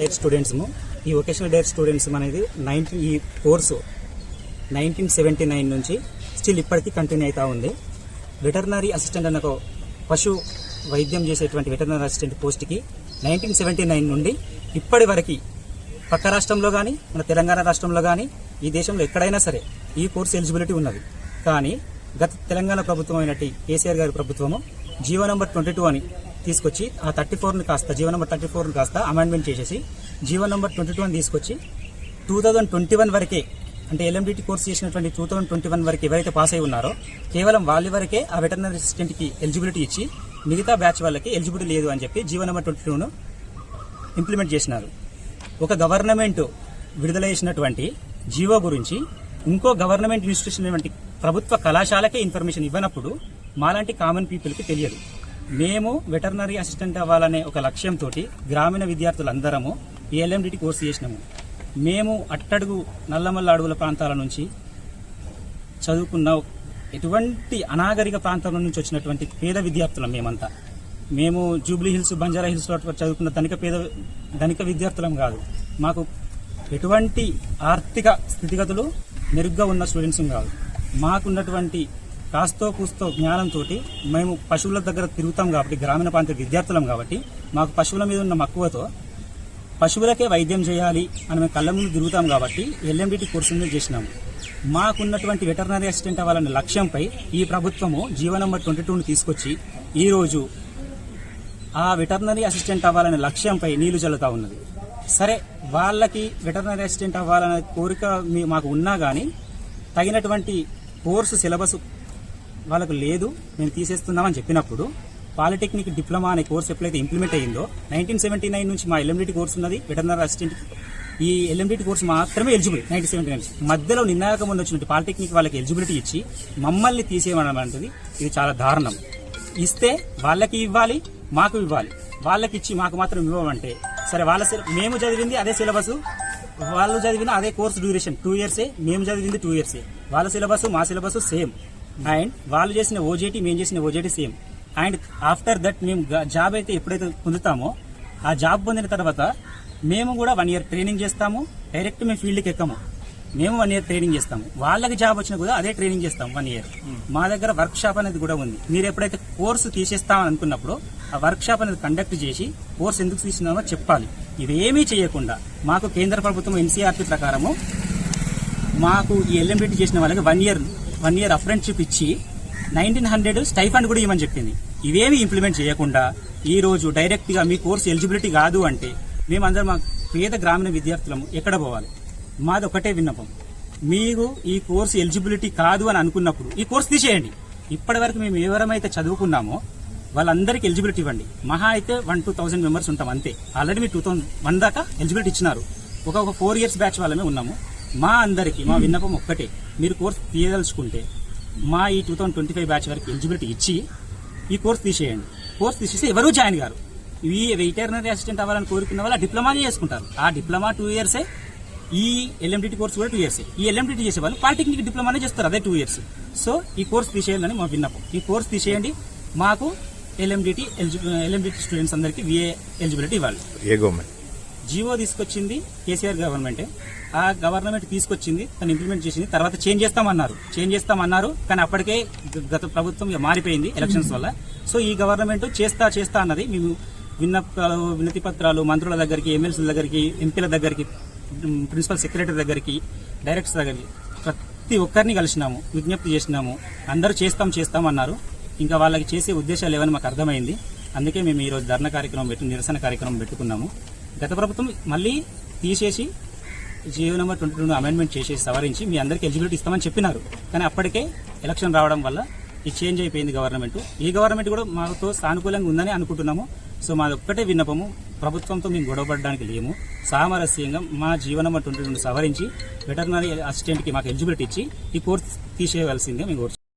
డైర్ students ఈ vocational dairy students అనేది nineteen ఈ కోర్సు నైన్టీన్ సెవెంటీ నైన్ నుంచి స్టిల్ ఇప్పటికీ కంటిన్యూ అవుతూ ఉంది. వెటర్నరీ అసిస్టెంట్ అన్న పశు వైద్యం చేసేటువంటి వెటర్నరీ అసిస్టెంట్ పోస్ట్కి నైన్టీన్ సెవెంటీ నైన్ నుండి ఇప్పటి వరకు పక్క రాష్ట్రంలో కానీ మన తెలంగాణ రాష్ట్రంలో కానీ ఈ దేశంలో ఎక్కడైనా సరే ఈ కోర్సు ఎలిజిబిలిటీ ఉన్నది. కానీ గత తెలంగాణ ప్రభుత్వం అయినట్టు కేసీఆర్ గారి ప్రభుత్వము జీవో నంబర్ ట్వంటీ టూ అని తీసుకొచ్చి ఆ థర్టీ ఫోర్ని కాస్త జీవో నంబర్ థర్టీ ఫోర్ని కాస్త అమెండ్మెంట్ చేసేసి జీవో నెంబర్ ట్వంటీ టూ అని తీసుకొచ్చి టూ థౌజండ్ ట్వంటీ వన్ వరకే అంటే ఎల్ఎండిటి కోర్స్ చేసినటువంటి టూ థౌజండ్ ట్వంటీ వన్ వరకు ఎవరైతే పాస్ అయి ఉన్నారో కేవలం వాళ్ళ వరకే ఆ వెటర్నరీ అసిస్టెంట్కి ఎలిజిబిలిటీ ఇచ్చి మిగతా బ్యాచ్ వాళ్ళకి ఎలిజిబిలిటీ లేదు అని చెప్పి జీవో నెంబర్ ట్వంటీ టూను ఇంప్లిమెంట్ చేసినారు. ఒక గవర్నమెంట్ విడుదల చేసినటువంటి జీవో గురించి ఇంకో గవర్నమెంట్ ఇన్స్టిట్యూషన్ ప్రభుత్వ కళాశాలకే ఇన్ఫర్మేషన్ ఇవ్వనప్పుడు మాలాంటి కామన్ పీపుల్కి తెలియదు. మేము వెటర్నరీ అసిస్టెంట్ అవ్వాలనే ఒక లక్ష్యంతో గ్రామీణ విద్యార్థులందరము ఏఎల్ఎండిటి కోర్సు చేసినాము. మేము అట్టడుగు నల్లమల్ల అడవుల ప్రాంతాల నుంచి చదువుకున్న ఎటువంటి అనాగరిక ప్రాంతాల నుంచి వచ్చినటువంటి పేద విద్యార్థులం మేమంతా. మేము జూబ్లీ హిల్స్ బంజారా హిల్స్ చదువుకున్న ధనిక పేద ధనిక విద్యార్థులం కాదు. మాకు ఎటువంటి ఆర్థిక స్థితిగతులు మెరుగ్గా ఉన్న స్టూడెంట్స్ కాదు. మాకున్నటువంటి కాస్తో కూస్తో జ్ఞానంతో మేము పశువుల దగ్గర తిరుగుతాం కాబట్టి గ్రామీణ ప్రాంత విద్యార్థులం కాబట్టి మాకు పశువుల మీద ఉన్న మక్కువతో పశువులకే వైద్యం చేయాలి అని మేము కళ్ళ ముందు తిరుగుతాం కాబట్టి ఎల్ఎండిటి కోర్సు చేసినాము. మాకున్నటువంటి వెటర్నరీ అసిస్టెంట్ అవ్వాలనే లక్ష్యంపై ఈ ప్రభుత్వము జీవో నెంబర్ ట్వంటీ టూను తీసుకొచ్చి ఈరోజు ఆ వెటర్నరీ అసిస్టెంట్ అవ్వాలనే లక్ష్యంపై నీళ్ళు చల్లుతా ఉన్నది. సరే వాళ్ళకి వెటర్నరీ అసిస్టెంట్ అవ్వాలనే కోరిక మీ- మాకు ఉన్నా కానీ తగినటువంటి కోర్సు సిలబస్ వాళ్ళకు లేదు మేము తీసేస్తున్నామని చెప్పినప్పుడు పాలిటెక్నిక్ డిప్లొమా అనే కోర్స్ ఎప్పుడైతే ఇంప్లిమెంట్ అయ్యిందో నైన్టీన్ సెవెంటీ నైన్ నుంచి మా ఎల్ఎండిటి కోర్స్ ఉన్నది వెటర్నరీ అసిస్టెంట్ ఈ ఎల్ఎండిటి కోర్స్ మాత్రమే ఎలిజిబుల్ నైన్టీన్ సెవెంటీ నైన్ మధ్యలో నిర్ణాయక ముందు వచ్చినట్టు పాలిటెక్నిక్ వాళ్ళకి ఎలిజిబిలిటీ ఇచ్చి మమ్మల్ని తీసేయడం ఇది చాలా దారుణం. ఇస్తే వాళ్ళకి ఇవ్వాలి మాకు ఇవ్వాలి. వాళ్ళకి ఇచ్చి మాకు మాత్రం ఇవ్వమంటే సరే వాళ్ళ సిల- మేము చదివింది అదే సిలబస్ వాళ్ళు చదివిన అదే కోర్స్ డ్యూరేషన్ టూ ఇయర్సే మేము చదివింది టూ ఇయర్సే వాళ్ళ సిలబస్ మా సిలబస్ సేమ్. అండ్ వాళ్ళు చేసిన ఓజేటీ మేము చేసిన OJT same and after that మేము జాబ్ అయితే ఎప్పుడైతే పొందుతామో ఆ జాబ్ పొందిన తర్వాత మేము కూడా వన్ ఇయర్ ట్రైనింగ్ చేస్తాము డైరెక్ట్ మేము ఫీల్డ్కి ఎక్కము. మేము వన్ ఇయర్ ట్రైనింగ్ చేస్తాము. వాళ్ళకి జాబ్ వచ్చినా కూడా అదే ట్రైనింగ్ చేస్తాం వన్ ఇయర్ మా దగ్గర వర్క్ షాప్ అనేది కూడా ఉంది. మీరు ఎప్పుడైతే కోర్సు తీసేస్తామని అనుకున్నప్పుడు ఆ వర్క్ షాప్ అనేది కండక్ట్ చేసి కోర్స్ ఎందుకు తీసినామో చెప్పాలి. ఇవేమీ చేయకుండా మాకు కేంద్ర ప్రభుత్వం ఎన్సీఆర్టీ ప్రకారము మాకు ఈ ఎల్ఎంబిటీ చేసిన వాళ్ళకి one year one year apprenticeship ఇచ్చి నైన్టీన్ హండ్రెడ్ స్టైఫండ్ కూడా ఇవ్వమని చెప్పింది. ఇవేమి ఇంప్లిమెంట్ చేయకుండా ఈ రోజు డైరెక్ట్గా మీ కోర్సు ఎలిజిబిలిటీ కాదు అంటే మేమందరం మా పేద గ్రామీణ విద్యార్థులము ఎక్కడ పోవాలి? మాది ఒకటే విన్నపం. మీరు ఈ కోర్సు ఎలిజిబిలిటీ కాదు అని అనుకున్నప్పుడు ఈ కోర్సు తీసేయండి. ఇప్పటి వరకు మేము ఎవరమైతే చదువుకున్నామో వాళ్ళందరికీ ఎలిజిబిలిటీ ఇవ్వండి. మహా అయితే వన్ టూ థౌసండ్ మెంబర్స్ ఉంటాం అంతే. ఆల్రెడీ మీరు టూ థౌసండ్ వన్ దాకా ఎలిజిబిలిటీ ఇచ్చినారు. ఒక ఒక ఫోర్ ఇయర్స్ బ్యాచ్ వాళ్ళమే ఉన్నాము. మా అందరికి మా విన్నపం ఒక్కటే. మీరు కోర్స్ తీయదలుచుకుంటే మా ఈ two thousand twenty five batch వరకు ఎలిజిబిలిటీ ఇచ్చి ఈ కోర్స్ తీసేయండి. కోర్స్ తీసేసి ఎవరూ జాయిన్ గారు ఈ వెటర్నరీ అసిస్టెంట్ అవ్వాలని కోరుకున్న వాళ్ళు డిప్లొమా చేసుకుంటారు. ఆ డిప్లొమా టూ ఇయర్సే ఈ ఎల్ఎండిటి కోర్స్ కూడా టూ ఇయర్స్. ఈ ఎల్ఎండిటి చేసే వాళ్ళు పాలిటెక్నిక్ డిప్లొమానే చేస్తారు అదే టూ ఇయర్స్. సో ఈ కోర్స్ తీసేయాలని మా విన్నపం. ఈ కోర్స్ తీసేయండి. మాకు ఎల్ఎండిటి ఎల్ఎండిటి స్టూడెంట్స్ అందరికీ విఏ ఎలిజిబిలిటీ ఇవ్వాలి. ఏ గవర్నమెంట్? జియో తీసుకొచ్చింది కేసీఆర్ గవర్నమెంటే. ఆ గవర్నమెంట్ తీసుకొచ్చింది తను ఇంప్లిమెంట్ చేసింది తర్వాత చేంజ్ చేస్తామన్నారు. చేంజ్ చేస్తామన్నారు కానీ అప్పటికే గత ప్రభుత్వం మారిపోయింది ఎలక్షన్స్ వల్ల. సో ఈ గవర్నమెంట్ చేస్తా చేస్తా అన్నది మేము విన్నపాలు వినతి పత్రాలు మంత్రుల దగ్గరికి ఎమ్మెల్సీల దగ్గరికి ఎంపీల దగ్గరికి ప్రిన్సిపల్ సెక్రటరీ దగ్గరికి డైరెక్టర్స్ దగ్గరికి ప్రతి ఒక్కరిని కలిసినాము విజ్ఞప్తి చేసినాము. అందరూ చేస్తాం చేస్తాం అన్నారు. ఇంకా వాళ్ళకి చేసే ఉద్దేశాలు ఏవని మాకు అర్థమైంది. అందుకే మేము ఈరోజు రోజు ధర్నా కార్యక్రమం పెట్టి నిరసన కార్యక్రమం పెట్టుకున్నాము. గత ప్రభుత్వం మళ్ళీ తీసేసి GO number twenty two amendment చేసేసి సవరించి మీ అందరికీ ఎలిజిబిలిటీ ఇస్తామని చెప్పినారు. కానీ అప్పటికే ఎలక్షన్ రావడం వల్ల ఈ చేంజ్ అయిపోయింది గవర్నమెంట్ ఈ గవర్నమెంట్ కూడా మాతో సానుకూలంగా ఉందని అనుకుంటున్నాము. సో మాది ఒక్కటే విన్నపము ప్రభుత్వంతో మేము గొడవపడడానికి లేము. సామరస్యంగా మా జీవనం ట్వంటీ రెండు సవరించి వెటర్నరీ అసిస్టెంట్కి మాకు ఎలిజిబిలిటీ ఇచ్చి ఈ కోర్స్ తీసేయవలసిందే మేము కోరుచున్నాము